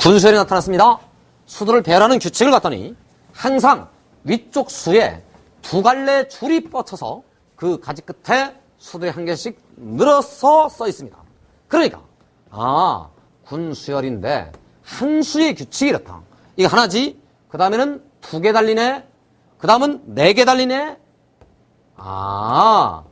군수열이 나타났습니다. 수도를 배열하는 규칙을 봤더니 항상 위쪽 수에 두 갈래 줄이 뻗쳐서 그 가지 끝에 수도에 한 개씩 늘어서 써 있습니다. 그러니까 아 군수열인데 한 수의 규칙이 이렇다. 이거 하나지. 그 다음에는 두 개 달리네. 그 다음은 네 개 달리네. 아,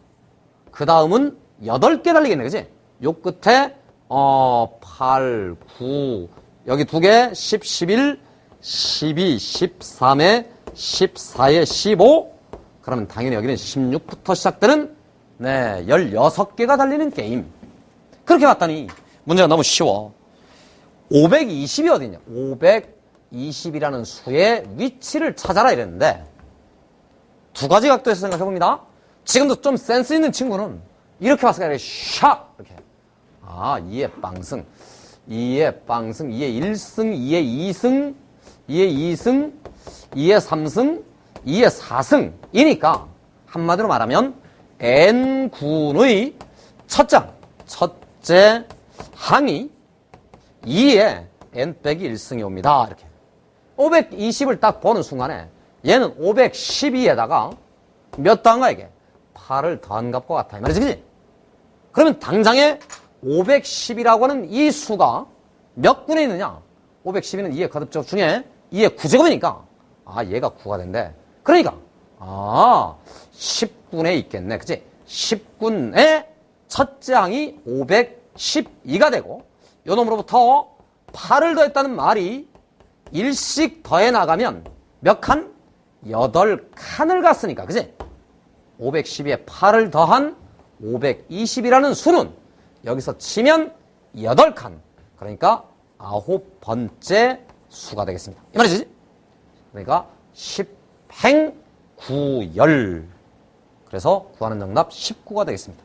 그 다음은 여덟 개 달리겠네, 그지? 요 끝에, 어, 8, 9, 여기 두 개, 10, 11, 12, 13에 14에 15. 그러면 당연히 여기는 16부터 시작되는, 네, 16개가 달리는 게임. 그렇게 봤더니, 문제가 너무 쉬워. 520이 어디냐? 520이라는 수의 위치를 찾아라 이랬는데, 두 가지 각도에서 생각해 봅니다. 지금도 좀 센스 있는 친구는 이렇게 봤을 때 샥 이렇게 아 2의 빵승 2의 빵승 2의 1승 2의 2승 2의 2승 2의 3승 2의 4승이니까 한마디로 말하면 N군의 첫 장, 첫째 항이 2에 N 빼기 1승이 옵니다. 이렇게 520을 딱 보는 순간에 얘는 512에다가 몇 더한가 이게? 8을 더한 값과 같아. 이 말이지, 그지? 그러면 당장에 510이라고 하는 이 수가 몇 군에 있느냐? 512는 2의 거듭제곱 중에 2의 9제곱이니까 아, 얘가 9가 된대. 그러니까 아, 10군에 있겠네. 그지? 10군에 첫째 항이 512가 되고 요 놈으로부터 8을 더했다는 말이 일씩 더해 나가면 몇 칸? 8칸을 갔으니까, 그지? 512에 8을 더한 520이라는 수는 여기서 치면 8칸. 그러니까 아홉 번째 수가 되겠습니다. 이 말이지? 그러니까 10행 9열. 그래서 구하는 정답 19가 되겠습니다.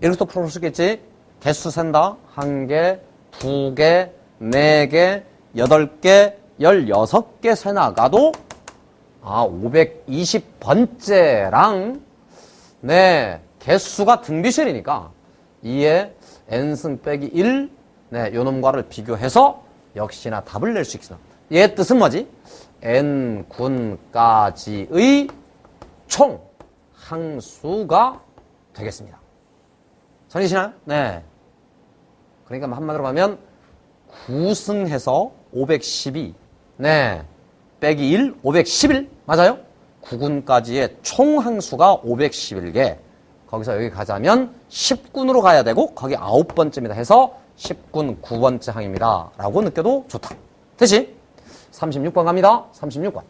이렇게 또 풀어볼 수 있겠지? 개수 센다. 한 개, 두 개, 네 개, 여덟 개, 열여섯 개 세 나가도 아, 520번째랑 네, 개수가 등비실이니까 2에 n승 빼기 1, 네, 요 놈과를 비교해서 역시나 답을 낼 수 있습니다. 얘 뜻은 뭐지? n군까지의 총 항수가 되겠습니다. 전이시나요? 네. 그러니까 뭐 한마디로 하면 9승해서 512, 네, 빼기 1, 511, 맞아요? 9군까지의 총 항수가 511개. 거기서 여기 가자면 10군으로 가야 되고, 거기 아홉 번째입니다 해서 10군 9번째 항입니다. 라고 느껴도 좋다. 대신 36번 갑니다. 36번.